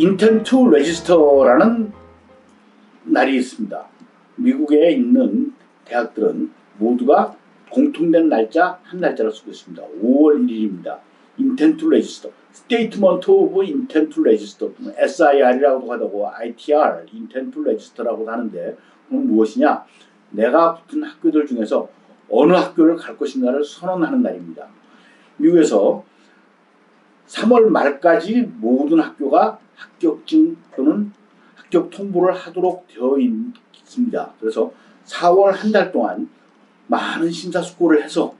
인텐트 레지스터라는 날이 있습니다. 미국에 있는 대학들은 모두가 공통된 날짜 한 날짜를 쓰고 있습니다. 5월 1일입니다. 인텐트 레지스터, 스테이트먼트 오브 인텐트 레지스터, SIR이라고도 하고 ITR, 인텐트 레지스터라고도 하는데 그건 무엇이냐? 내가 붙은 학교들 중에서 어느 학교를 갈 것인가를 선언하는 날입니다. 미국에서 3월 말까지 모든 학교가 합격증 또는 합격 통보를 하도록 되어 있습니다. 그래서 4월 한 달 동안 많은 심사숙고를 해서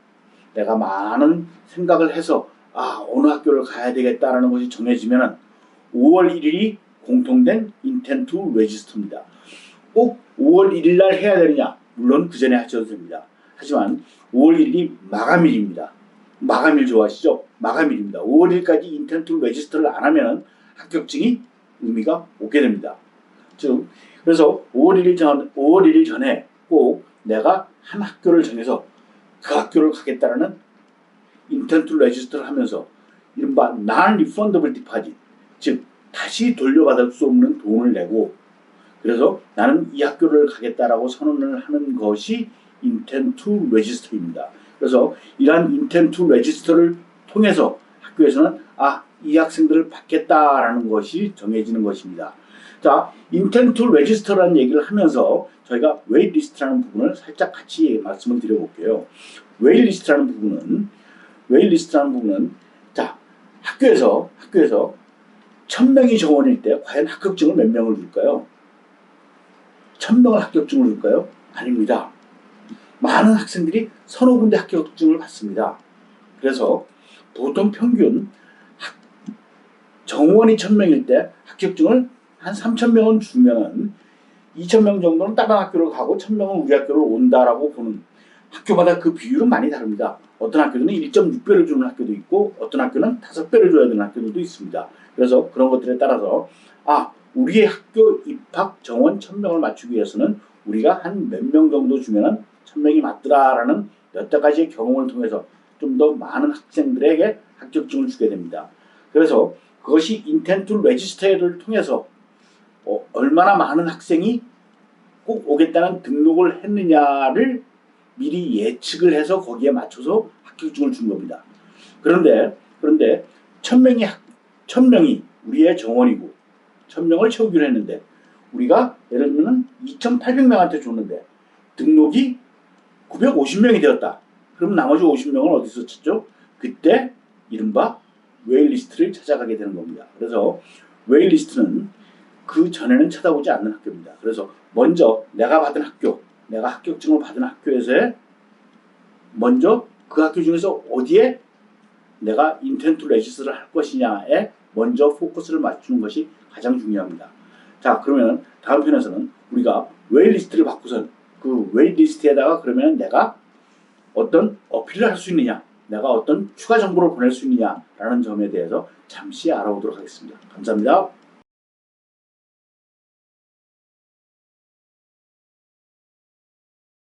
내가 많은 생각을 해서 아 어느 학교를 가야 되겠다라는 것이 정해지면 5월 1일이 공통된 인텐트 레지스터입니다. 꼭 5월 1일 날 해야 되느냐? 물론 그 전에 하셔도 됩니다. 하지만 5월 1일이 마감일입니다. 마감일 좋아하시죠? 마감일입니다. 5월 1일까지 인텐트 레지스터를 안 하면 합격증이 의미가 없게 됩니다. 즉 그래서 5월 1일 전 5월 1일 전에 꼭 내가 한 학교를 정해서 그 학교를 가겠다라는 인텐트 레지스터를 하면서 이른바 non-refundable deposit 즉 다시 돌려받을 수 없는 돈을 내고 그래서 나는 이 학교를 가겠다라고 선언을 하는 것이 인텐트 레지스터입니다. 그래서 이러한 인텐트 레지스터를 통해서 학교에서는 아, 이 학생들을 받겠다라는 것이 정해지는 것입니다. 자, 인텐트 레지스터라는 얘기를 하면서 저희가 웨이리스트라는 부분을 살짝 같이 말씀을 드려볼게요. 웨이리스트라는 부분은 웨이리스트라는 부분은 자, 학교에서 학교에서 천 명이 정원일 때 과연 합격증을 몇 명을 줄까요? 천 명을 합격증을 줄까요? 아닙니다. 많은 학생들이 서너 군데 합격증을 받습니다. 그래서 보통 평균 학- 정원이 천 명일 때 합격증을 한 3천 명은 주면은 2천 명 정도는 다른 학교를 가고 1천 명은 우리 학교를 온다라고 보는 학교마다 그 비율은 많이 다릅니다. 어떤 학교는 1.6배를 주는 학교도 있고 어떤 학교는 5배를 줘야 되는 학교들도 있습니다. 그래서 그런 것들에 따라서 아 우리의 학교 입학 정원 1000명을 맞추기 위해서는 우리가 한 몇 명 정도 주면은 1000명이 맞더라라는 여태 가지의 경험을 통해서 좀 더 많은 학생들에게 합격증을 주게 됩니다. 그래서 그것이 인텐트 레지스터를 통해서 어, 얼마나 많은 학생이 꼭 오겠다는 등록을 했느냐를 미리 예측을 해서 거기에 맞춰서 합격증을 준 겁니다. 그런데 그런데 천 명이 학- 천 명이 우리의 정원이고 천 명을 채우기로 했는데 우리가 예를 들면 2,800명한테 줬는데 등록이 950명이 되었다. 그럼 나머지 50명은 어디서 찾죠? 그때 이른바 웨일리스트를 찾아가게 되는 겁니다. 그래서 웨일리스트는 그 전에는 쳐다보지 않는 학교입니다. 그래서 먼저 내가 받은 학교, 내가 합격증을 받은 학교에서의 먼저 그 학교 중에서 어디에 내가 인텐트 레지스를 할 것이냐에 먼저 포커스를 맞추는 것이 가장 중요합니다. 자, 그러면 다음 편에서는 우리가 웨일리스트를 바꾸선 그 웨일리스트에다가 그러면 내가 어떤 어필을 할 수 있느냐, 내가 어떤 추가 정보를 보낼 수 있느냐라는 점에 대해서 잠시 알아보도록 하겠습니다. 감사합니다.